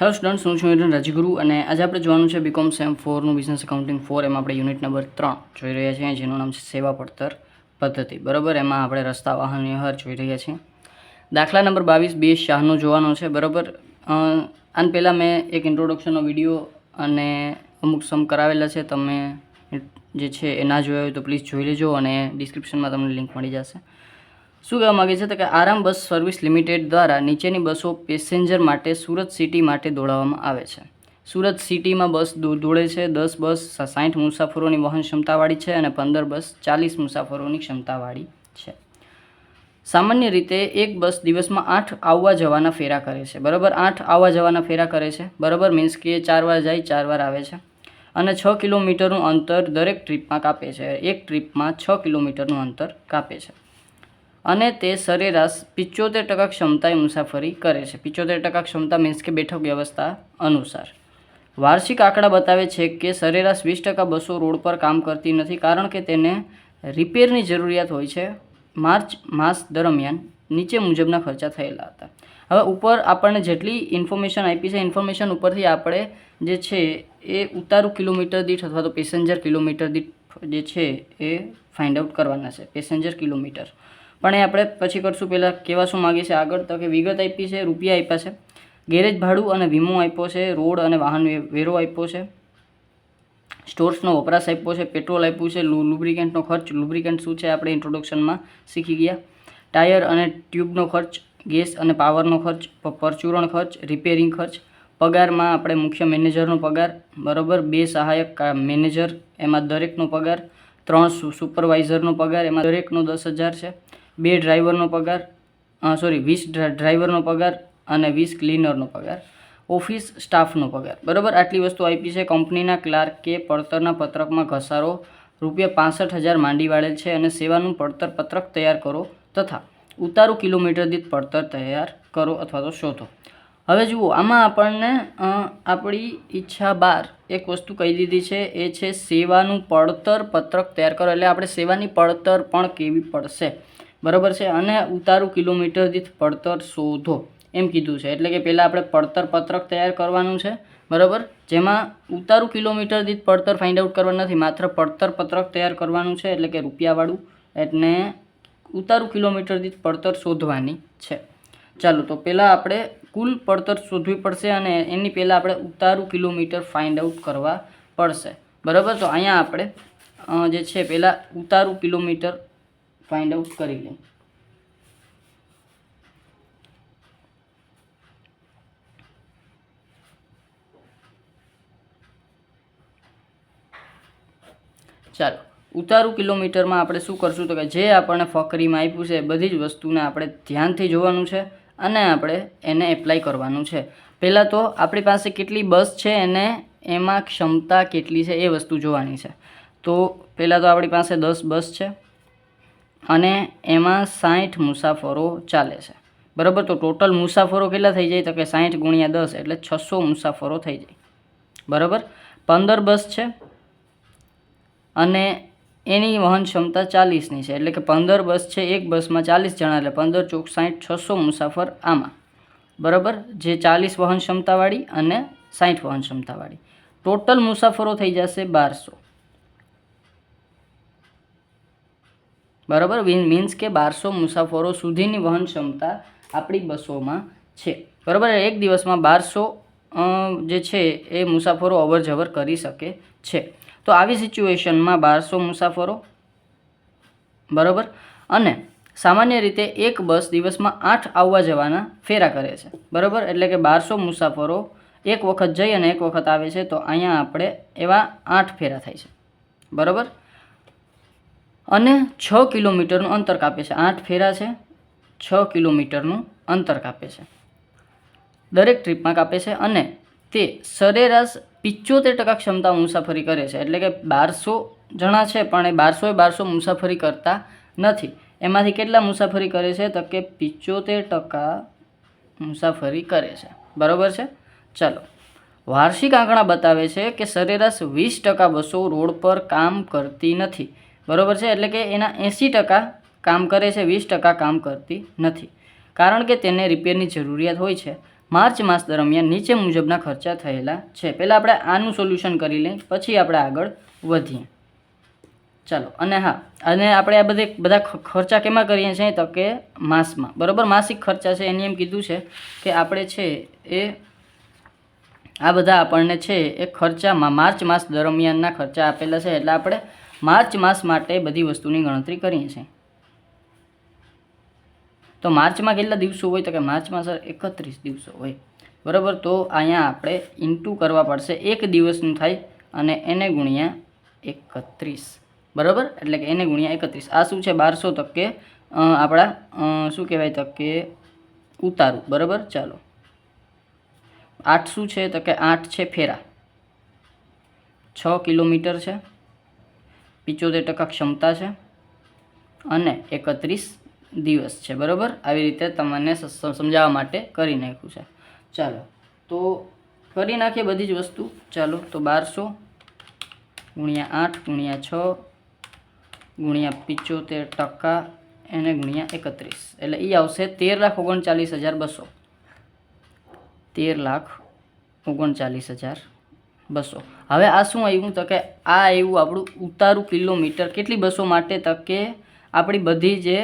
Hello students, હું છું હિરેન રાજગુરુ અને આજે આપણે જોવાનું છે બીકોમ સેમ ફોરનું બિઝનેસ એકાઉન્ટિંગ ફોર એમાં આપણે યુનિટ નંબર ત્રણ જોઈ રહ્યા છીએ, જેનું નામ છે સેવા પડતર પદ્ધતિ. બરાબર? એમાં આપણે રસ્તા, વાહન, વ્યવહાર જોઈ રહ્યા છીએ. દાખલા નંબર બાવીસ બે શાહનો જોવાનો છે, બરાબર? આન પહેલાં મેં એક ઇન્ટ્રોડક્શનનો વીડિયો અને અમુક સમ કરાવેલા છે. તમે જે છે એ ના જોયા હોય તો પ્લીઝ જોઈ લેજો અને ડિસ્ક્રિપ્શનમાં તમને લિંક મળી જશે. શું કહેવા માગે છે તો કે આરામ બસ સર્વિસ લિમિટેડ દ્વારા નીચેની બસો પેસેન્જર માટે સુરત સિટી માટે દોડાવવામાં આવે છે. સુરત સિટીમાં બસ દોડે છે, દસ બસ સાઠ મુસાફરોની વહન ક્ષમતાવાળી છે અને પંદર બસ ચાલીસ મુસાફરોની ક્ષમતાવાળી છે. સામાન્ય રીતે એક બસ દિવસમાં આઠ આવવા જવાના ફેરા કરે છે. બરાબર આઠ આવવા જવાના ફેરા કરે છે. બરાબર મીન્સ કે ચાર વાર જાય, ચાર વાર આવે છે. અને છ કિલોમીટરનું અંતર દરેક ટ્રીપમાં કાપે છે. એક ટ્રીપમાં છ કિલોમીટરનું અંતર કાપે છે. અને તે સરેરાશ પિચોતેર ટકા ક્ષમતાએ મુસાફરી કરે છે. પિચોતેર ટકા ક્ષમતા મીન્સ કે બેઠક વ્યવસ્થા અનુસાર. વાર્ષિક આંકડા બતાવે છે કે સરેરાશ વીસ ટકા બસો રોડ પર કામ કરતી નથી કારણ કે તેને રિપેરની જરૂરિયાત હોય છે. માર્ચ માસ દરમિયાન નીચે મુજબના ખર્ચા થયેલા હતા. હવે ઉપર આપણને જેટલી ઇન્ફોર્મેશન આપી છે, ઇન્ફોર્મેશન ઉપરથી આપણે જે છે એ ઉતારું કિલોમીટર દીઠ અથવા તો પેસેન્જર કિલોમીટર દીઠ જે છે એ ફાઇન્ડ આઉટ કરવાના છે. Passenger kilometre. પણ એ આપણે પછી કરશું પહેલાં કેવા શું માગે છે આગળ. તો કે વિગત આપી છે, રૂપિયા આપ્યા છે. ગેરેજ ભાડું અને વીમો આપ્યો છે, રોડ અને વાહન વેરો આપ્યો છે. સ્ટોર્સનો વપરાશ આપ્યો છે, પેટ્રોલ આપ્યું છે લુબ્રિકેન્ટનો ખર્ચ, લુબ્રિકેન્ટ શું છે આપણે ઇન્ટ્રોડક્શનમાં શીખી ગયા. ટાયર અને ટ્યુબનો ખર્ચ, ગેસ અને પાવરનો ખર્ચ પરચુરણ ખર્ચ, રિપેરિંગ ખર્ચ. પગારમાં આપણે મુખ્ય મેનેજરનો પગાર, બરાબર? બે સહાયક મેનેજર, એમાં દરેકનો પગાર. ત્રણ સુપરવાઇઝરનો પગાર, એમાં દરેકનો દસ હજાર છે. બે ડ્રાઈવરનો પગાર સોરી વીસ ડ્રાઈવરનો પગાર અને વીસ ક્લીનરનો પગાર, ઓફિસ સ્ટાફનો પગાર. બરાબર? આટલી વસ્તુ આપી છે. કંપનીના ક્લાર્કે પડતરના પત્રકમાં ઘસારો, રૂપિયા પાસઠ હજાર માંડી વાળેલ છે અને સેવાનું પડતર પત્રક તૈયાર કરો તથા ઉતારું કિલોમીટર દીઠ પડતર તૈયાર કરો અથવા તો શોધો. હવે જુઓ, આમાં આપણને આપણી ઈચ્છા બાર એક વસ્તુ કહી દીધી છે. એ છે સેવાનું પડતર પત્રક તૈયાર કરો. એટલે આપણે સેવાની પડતર પણ કેવી પડશે? બરાબર છે? અને ઉતારું કિલોમીટર દીઠ પડતર શોધો. એમ કીધું છે. એટલે કે પહેલાં આપણે પડતર પત્રક તૈયાર કરવાનું છે. બરાબર? જેમાં ઉતારું કિલોમીટર દીઠ પડતર ફાઇન્ડ આઉટ કરવાનું નથી, માત્ર પડતર પત્રક તૈયાર કરવાનું છે, એટલે કે રૂપિયાવાળું. એટલે ઉતારું કિલોમીટર દીઠ પડતર શોધવાની છે. ચાલો, તો પહેલાં આપણે કુલ પડતર શોધવી પડશે અને એની પહેલાં આપણે ઉતારું કિલોમીટર ફાઇન્ડ આઉટ કરવા પડશે. બરાબર? તો અહીંયા આપણે જે છે, પહેલાં ઉતારું કિલોમીટર ફાઇન્ડ આઉટ કરી લઉં ચાલો, ઉતારું કિલોમીટરમાં આપણે શું કરશું તો કે જે આપણને ફકરીમાં આપ્યું છે એ બધી જ વસ્તુને આપણે ધ્યાનથી જોવાનું છે અને આપણે એને એપ્લાય કરવાનું છે. પહેલાં તો આપણી પાસે કેટલી બસ છે અને એમાં ક્ષમતા કેટલી છે એ વસ્તુ જોવાની છે. તો પહેલાં તો આપણી પાસે દસ બસ છે. અને એમાં સાઠ મુસાફરો ચાલે છે. બરાબર? તો ટોટલ મુસાફરો કેટલા થઈ જાય? તો કે સાઠ ગુણ્યા દસ એટલે છસો મુસાફરો થઈ જાય. બરાબર? પંદર બસ છે અને એની વહન ક્ષમતા ચાલીસની છે. એટલે કે પંદર બસ છે એક બસમાં ચાલીસ જણા, એટલે પંદર ચોક સાઠ છસો મુસાફર આમાં. બરાબર? જે ચાલીસ વહન ક્ષમતાવાળી અને સાઠ વહન ક્ષમતાવાળી. ટોટલ મુસાફરો થઈ જશે બારસો. બરાબર? મીન્સ કે બારસો મુસાફરો સુધીની વહન ક્ષમતા આપણી બસોમાં છે. બરાબર? એક દિવસમાં બારસો જે છે એ મુસાફરો અવર જવર કરી શકે છે. તો આવી સિચ્યુએશનમાં બારસો મુસાફરો, બરાબર? અને સામાન્ય રીતે એક બસ દિવસમાં આઠ આવવા જવાના ફેરા કરે છે. બરાબર? એટલે કે બારસો મુસાફરો એક વખત જઈ અને એક વખત આવે છે, તો અહીંયા આપણે એવા આઠ ફેરા થાય છે. બરાબર? અને છ કિલોમીટરનું અંતર કાપે છે. આઠ ફેરા છે, છ કિલોમીટરનું અંતર કાપે છે. દરેક ટ્રીપમાં કાપે છે અને તે સરેરાશ પિચોતેર ટકા ક્ષમતા મુસાફરી કરે છે. એટલે કે બારસો જણા છે, પણ એ બારસોએ બારસો મુસાફરી કરતા નથી. એમાંથી કેટલા મુસાફરી કરે છે તો કે પિચોતેર ટકા મુસાફરી કરે છે. બરાબર છે? ચાલો. વાર્ષિક આંકડા બતાવે છે કે સરેરાશ વીસ ટકા બસો રોડ પર કામ કરતી નથી. બરાબર છે? એટલે કે એના એંસી ટકા કામ કરે છે, વીસ ટકા કામ કરતી નથી. કારણ કે તેને રિપેરની જરૂરિયાત હોય છે. માર્ચ માસ દરમિયાન નીચે મુજબના ખર્ચા થયેલા છે. પહેલાં આપણે આનું સોલ્યુશન કરી લઈએ, પછી આપણે આગળ વધીએ. ચાલો, અને હા, અને આપણે આ બધે બધા ખર્ચા કેમાં કરીએ છીએ તો કે માસમાં. બરાબર? માસિક ખર્ચા છે, એની એમ કીધું છે કે આપણે છે એ આ બધા આપણને છે એ ખર્ચામાં માર્ચ માસ દરમિયાનના ખર્ચા આપેલા છે, એટલે આપણે માર્ચ માસ માટે બધી વસ્તુની ગણતરી કરીએ છીએ. તો માર્ચમાં કેટલા દિવસો હોય? તો કે માર્ચમાં સર એકત્રીસ દિવસો હોય. બરાબર? તો અહીંયા આપણે ઇન્ટુ કરવા પડશે એક દિવસનું થાય અને એને ગુણ્યા એકત્રીસ. બરાબર? એટલે કે એને ગુણ્યા એકત્રીસ. આ શું છે? બારસો તકે આપણા શું કહેવાય તકે ઉતારું. બરાબર? ચાલો. આઠ શું છે? તો કે આઠ છે ફેરા. છ કિલોમીટર છે. પિચોતેર ટકા ક્ષમતા છે. અને એકત્રીસ દિવસ છે. બરાબર? આવી રીતે તમને સમજાવવા માટે કરી નાખ્યું છે. ચાલો. તો કરી નાખીએ બધી જ વસ્તુ. ચાલો. તો બારસો ગુણ્યા આઠ ગુણ્યા છ ગુણ્યા પિચોતેર ટકા એને ગુણ્યા એકત્રીસ. એટલે એ આવશે તેર લાખ ઓગણચાલીસ હજાર બસો. તેર લાખ ઓગણચાલીસ હજાર બસો. હવે આ શું આવ્યું તો કે આ આવ્યું આપણું ઉતારું કિલોમીટર. કેટલી બસો માટે તો કે આપણી બધી જે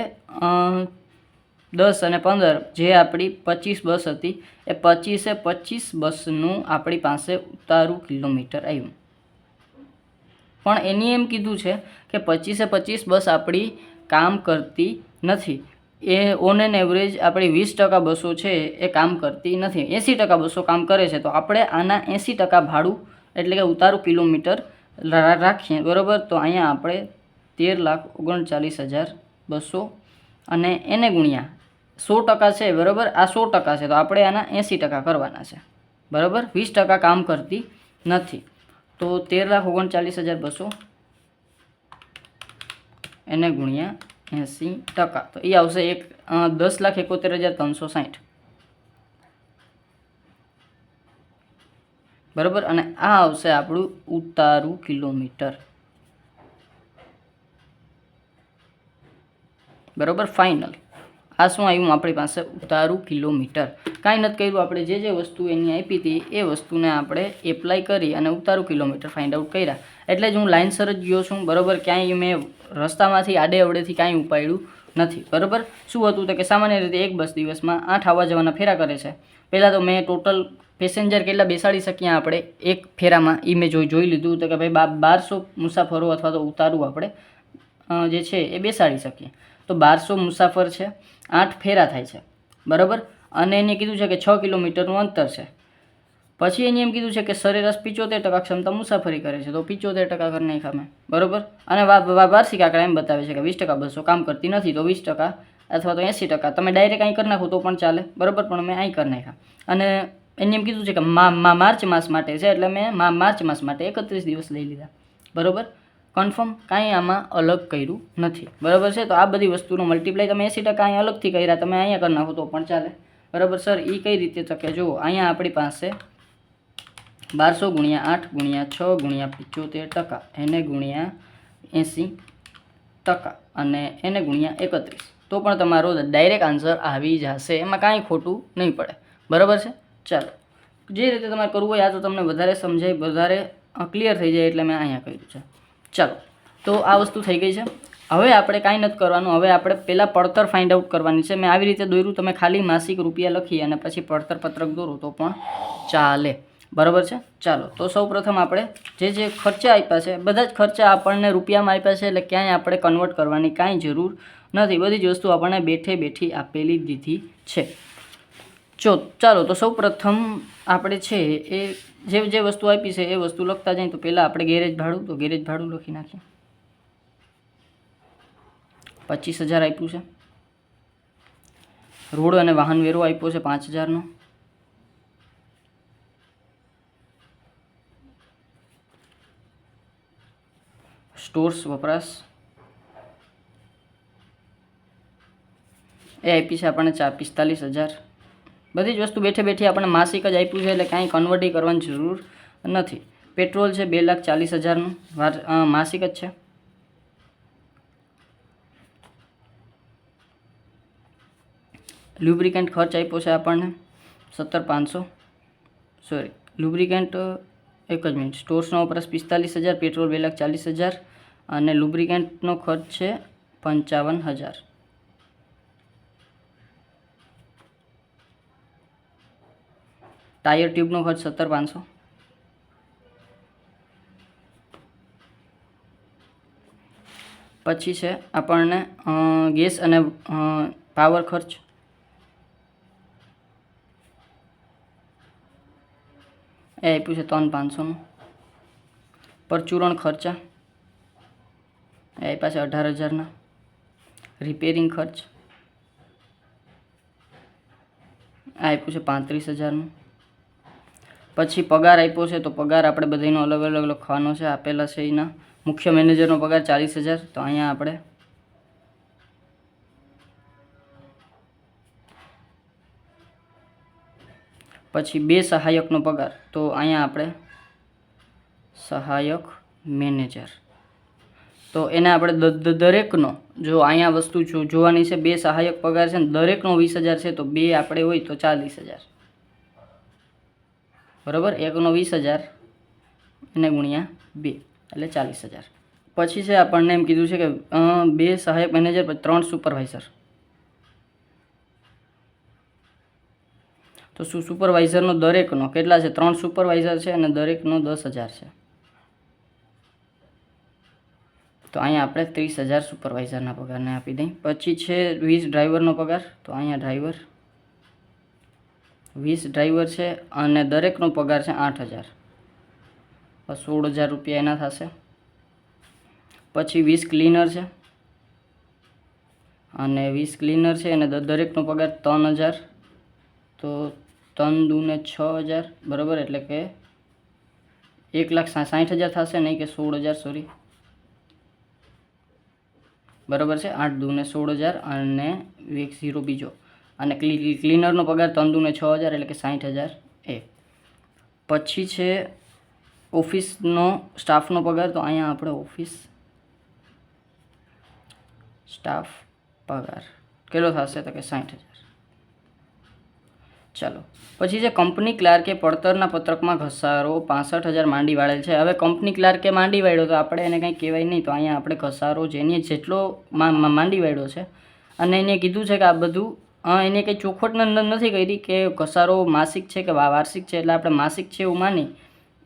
દસ અને પંદર જે આપણી પચીસ બસ હતી, એ પચીસે પચીસ બસનું આપણી પાસે ઉતારું કિલોમીટર આવ્યું. પણ એની એમ કીધું છે કે પચીસે પચીસ બસ આપણી કામ કરતી નથી. એ ઓન એન એવરેજ આપણી વીસ ટકા બસો છે એ કામ કરતી નથી. એંસી ટકા બસો કામ કરે છે, તો આપણે આના એંસી ટકા ભાડું એટલે કે ઉતારું કિલોમીટર રાખીએ, બરાબર? તો અહીંયા આપણે તેર લાખ ઓગણચાલીસ હજાર બસો અને એને ગુણ્યા સો ટકા છે, બરાબર? આ સો ટકા છે, તો આપણે આના એંસી ટકા કરવાના છે, બરાબર? વીસ ટકા કામ કરતી નથી. તો તેર લાખ ઓગણચાલીસ હજાર બસો એને ગુણ્યા એંસી ટકા. તો એ આવશે એક દસ લાખ એકોતેર હજાર ત્રણસો સાઠ બરાબર? અને આ આવશે આપણું ઉતારું કિલોમીટર. બરાબર? ફાઇનલ આ શું આવ્યું? આપણી પાસે ઉતારું કિલોમીટર. કાંઈ નથી કર્યું. આપણે જે જે વસ્તુ એની આપી હતી, એ વસ્તુને આપણે એપ્લાય કરી અને ઉતારું કિલોમીટર ફાઇન્ડ આઉટ કર્યા. એટલે જ હું લાઇનસર જ ગયો છું. બરાબર? ક્યાંય મેં રસ્તામાંથી આડે અવડેથી કાંઈ ઉપાડ્યું નથી, બરાબર? શું હતું તો કે સામાન્ય રીતે એક બસ દિવસમાં આઠ આવવા જવાના ફેરા કરે છે. પહેલાં તો મેં ટોટલ પેસેન્જર કેટલા બેસાડી શકીએ આપણે? એક ફેરામાં એ મેં જોઈ જોઈ લીધું તો કે ભાઈ બારસો મુસાફરો અથવા તો ઉતારું આપણે જે છે એ બેસાડી શકીએ. તો બારસો મુસાફર છે, આઠ ફેરા થાય છે, બરાબર? અને એને કીધું છે કે છ કિલોમીટરનું અંતર છે. પછી એને એમ કીધું છે કે સરેરાશ પિચોતેર ટકા ક્ષમતા મુસાફરી કરે છે. તો પિચોતેર ટકા કરી નહીં ખામે. બરાબર? અને વાર્ષિક આંકડા એમ બતાવે છે કે વીસ ટકા બસો કામ કરતી નથી તો વીસ ટકા અથવા તો એંસી ટકા. તમે ડાયરેક્ટ અહીં કરી નાખો તો પણ ચાલે. બરાબર? પણ મેં અહીં કરી નાખ્યા. અને એને એમ કીધું છે કે મા માર્ચ માસ માટે છે એટલે મેં મા, માર્ચ માસ માટે એકત્રીસ દિવસ લઈ લીધા. બરાબર? કન્ફર્મ, કાંઈ આમાં અલગ કર્યું નથી. બરાબર છે? તો આ બધી વસ્તુનો મલ્ટીપ્લાય તમે એંસી ટકા અહીં અલગથી કર્યા. તમે અહીંયા કરી નાખો તો પણ ચાલે. બરાબર સર એ કઈ રીતે તો કે જુઓ, અહીંયા આપણી પાસે બારસો ગુણ્યા આઠ ગુણ્યા છ ગુણ્યા પંચોતેર ટકા, એને ગુણ્યા એંસી ટકા અને એને ગુણ્યા એકત્રીસ. તો પણ તમારો ડાયરેક્ટ આન્સર આવી જશે. એમાં કાંઈ ખોટું નહીં પડે. બરાબર છે? ચાલો. જે રીતે તમારે કરવું હોય, આ તો તમને વધારે સમજાય, વધારે ક્લિયર થઈ જાય એટલે મેં અહીંયા કર્યું છે. ચાલો. તો આ વસ્તુ થઈ ગઈ છે. હવે આપણે કાંઈ નથી કરવાનું. હવે આપણે પહેલાં પડતર ફાઇન્ડ આઉટ કરવાની છે. મેં આવી રીતે દોર્યું, તમે ખાલી માસિક રૂપિયા લખી અને પછી પડતર પત્રક દોરો તો પણ ચાલે. બરાબર છે? ચાલો, તો સૌ પ્રથમ આપણે જે જે ખર્ચા આપ્યા છે, બધા જ ખર્ચા આપણને રૂપિયામાં આપ્યા છે એટલે ક્યાંય આપણે કન્વર્ટ કરવાની કાંઈ જરૂર નથી. બધી જ વસ્તુ આપણને બેઠે બેઠી આપેલી દીધી છે. ચો ચાલો, તો સૌ પ્રથમ આપણે છે એ જે જે વસ્તુ આપી છે, એ વસ્તુ લખતા જાય તો પહેલાં આપણે ગેરેજ ભાડું, તો ગેરેજ ભાડું લખી નાખીએ. પચીસ હજાર આપ્યું છે. રોડ અને વાહન વેરો આપ્યો છે પાંચ હજારનો. સ્ટોર્સ વપરાશ. એ આપી છે આપણને ચાર પિસ્તાલીસ હજાર. બધી જ વસ્તુ બેઠે બેઠી આપણને માસિક જ આપ્યું છે એટલે કાંઈ કન્વર્ટી કરવાની જરૂર નથી. પેટ્રોલ છે બે લાખ ચાલીસ હજારનું. વાર માસિક જ છે. લ્યુબ્રિકન્ટ ખર્ચ આપ્યો છે આપણને સત્તર પાંચસો. સોરી લુબ્રિકેન્ટ એક જ મિનિટ સ્ટોર્સનો વપરાશ પિસ્તાલીસ હજાર પેટ્રોલ બે લાખ ચાલીસ હજાર. અને લુબ્રિકેન્ટનો ખર્ચ છે પંચાવન હજાર. ટાયર ટ્યુબનો ખર્ચ સત્તર પાંચસો. પછી છે આપણને ગેસ અને પાવર ખર્ચ. એ આપ્યું છે ત્રણ પાંચસોનું. પરચુરણ ખર્ચા. એ પાસે અઢાર હજારના. રિપેરિંગ ખર્ચ. આપ્યું છે પાંત્રીસ હજારનું. પછી પગાર આપ્યો છે તો પગાર આપણે બધાનો અલગ અલગ લખવાનો છે. આપેલા છે એના. મુખ્ય મેનેજરનો પગાર ચાલીસ હજાર. તો અહીંયા આપણે પછી બે સહાયકનો પગાર. તો અહીંયા આપણે સહાયક મેનેજર. તો એને આપણે દરેકનો, જો અહીંયા વસ્તુ જોવાની છે, બે સહાયક પગાર છે ને, દરેકનો વીસ હજાર છે, તો બે આપણે હોય તો ચાલીસ હજાર. બરાબર? એકનો વીસ હજાર એને ગુણ્યા બે, એટલે ચાલીસ હજાર. પછી છે આપણને એમ કીધું છે કે બે સહાયક મેનેજર, પછી ત્રણ સુપરવાઇઝર. તો શું સુપરવાઇઝરનો દરેકનો કેટલા છે? ત્રણ સુપરવાઇઝર છે અને દરેકનો દસ હજાર છે. તો અહીંયા આપણે ત્રીસ હજાર સુપરવાઇઝરના પગારને આપી દઈએ પછી છે વીસ ડ્રાઈવરનો પગાર, તો અહીંયા ડ્રાઈવર વીસ ડ્રાઈવર છે અને દરેકનો પગાર છે આઠ હજાર. સોળ હજાર રૂપિયા એના થશે. પછી વીસ ક્લીનર છે અને વીસ ક્લીનર છે અને દરેકનો પગાર ત્રણ હજાર. તો ત્રણ દૂને છ હજાર, બરાબર? એટલે કે એક લાખ સાઠ હજાર થશે, નહીં કે સોળ હજાર સોરી બરાબર છે? આઠ દૂને સોળ હજાર અને એક ઝીરો બીજો. અને ક્લી, ક્લીનરનો પગાર ત્રણ દૂને છ હજાર એટલે કે સાઠ હજાર એ. પછી છે ઓફિસનો, સ્ટાફનો પગાર, તો અહીંયા આપણે ઓફિસ સ્ટાફ પગાર. કેટલો થશે તો કે સાઠ હજાર? ચાલો. પછી છે કંપની ક્લાર્કે પડતરના પત્રકમાં ઘસારો પાસઠ હજાર માંડી વાળેલ છે. હવે કંપની ક્લાર્કે માંડી વાળ્યો તો આપણે એને કંઈ કહેવાય નહીં. તો અહીંયા આપણે ઘસારો જેની જેટલો માંડી વાળ્યો છે. અને એને કીધું છે કે આ બધું એને કંઈ ચોખવટ નથી કરી કે ઘસારો માસિક છે કે વાર્ષિક છે એટલે આપણે માસિક છે એવું માની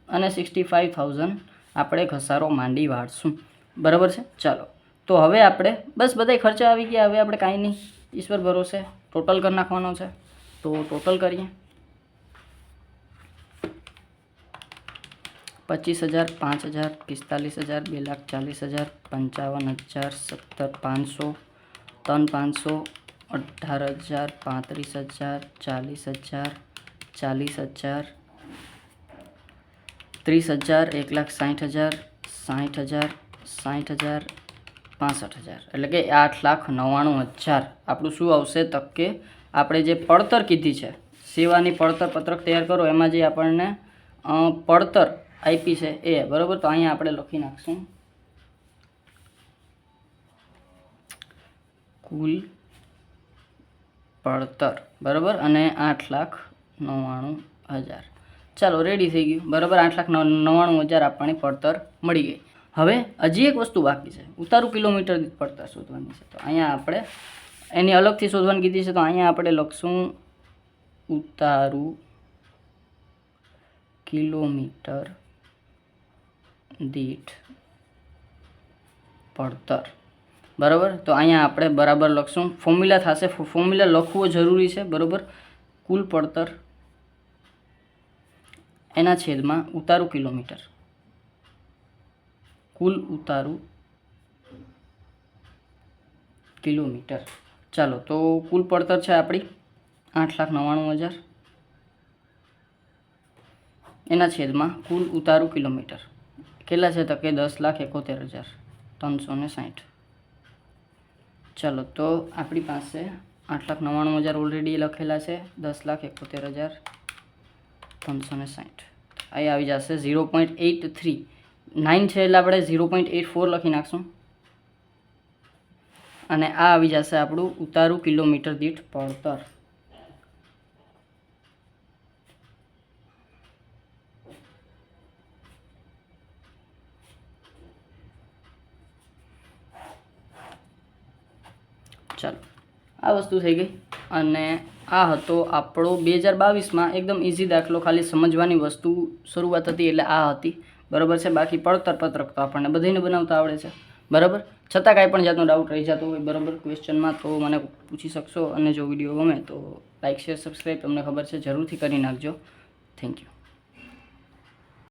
અને સિક્સટી ફાઇવ થાઉઝન્ડ આપણે ઘસારો માંડી વાળશું. બરાબર છે? ચાલો. તો હવે આપણે, બસ બધાય ખર્ચા આવી ગયા. હવે આપણે કાંઈ નહીં. ઈશ્વર ભરોસે. ટોટલ કરી નાખવાનો છે. તો ટોટલ કરીએ પચીસ હજાર પાંચ હજાર પિસ્તાલીસ હજાર બે લાખ ચાલીસ હજાર પંચાવન હજાર સત્તર પાંચસો ત્રણ પાંચસો અઢાર હજાર પાંત્રીસ હજાર ચાલીસ હજાર ચાલીસ હજાર ત્રીસ હજાર એક લાખ સાઠ હજાર સાઠ હજાર સાઠ હજાર પાસઠ હજાર એટલે કે આઠ લાખ નવ્વાણું હજાર આપણું શું આવશે તક કે આપણે જે પડતર કીધી છે, સેવાની પડતર પત્રક તૈયાર કરો, એમાં જે આપણને પડતર આપી છે એ, બરાબર? તો અહીંયા આપણે લખી નાખશું. કુલ પડતર, બરાબર? અને આઠ લાખ નવ્વાણું હજાર. ચાલો રેડી થઈ ગયું. બરાબર? આઠ લાખ નવ્વાણું હજાર આપણને પડતર મળી ગઈ. હવે, હજી એક વસ્તુ બાકી છે. ઉતારું કિલોમીટર પડતર શોધવાની છે. તો અહીંયા આપણે એની અલગથી શોધવાની કીધી છે, તો અહીંયા આપણે લખશું ઉતારું કિલોમીટર દીઠ પડતર. બરાબર? તો અહીંયા આપણે બરાબર લખશું. ફોર્મ્યુલા થશે. ફોર્મ્યુલા લખવો જરૂરી છે, બરાબર? કુલ પડતર એના છેદમાં ઉતારું કિલોમીટર. કુલ ઉતારું કિલોમીટર. ચાલો, તો કુલ પડતર છે આપણી આઠ લાખ નવ્વાણું હજાર. એના છેદમાં કુલ ઉતારું કિલોમીટર. કેટલા છે તો કે દસ લાખ એકોતેર હજાર. ત્રણસો ને સાઠ ચાલો, તો આપણી પાસે આઠ લાખ નવ્વાણું હજાર ઓલરેડી લખેલા છે. દસ લાખ એકોતેર હજાર. ત્રણસો ને સાઠ અહીં આવી જશે zero point eight three. Nine છે એટલે આપણે ઝીરો પોઈન્ટ એઇટ ફોર લખી નાખશું. અને આ આવી જશે આપણું ઉતારું કિલોમીટર દીઠ પડતર ચાલો, આ વસ્તુ થઈ ગઈ. અને આ હતો આપણો બે હજાર બાવીસમાં એકદમ ઇઝી દાખલો, ખાલી સમજવાની વસ્તુ શરૂઆત હતી એટલે આ હતી. બરાબર છે? બાકી પડતર પત્રક તો આપણને બધાને બનાવતા આવડે છે. બરાબર? છતાં કાંઈ પણ જાતનો ડાઉટ રહી જતો હોય બરાબર ક્વેશ્ચનમાં તો મને પૂછી શકશો અને જો વીડિયો ગમે તો લાઇક શેર સબસ્ક્રાઈબ તમને ખબર છે. જરૂરથી કરી નાખજો. Thank you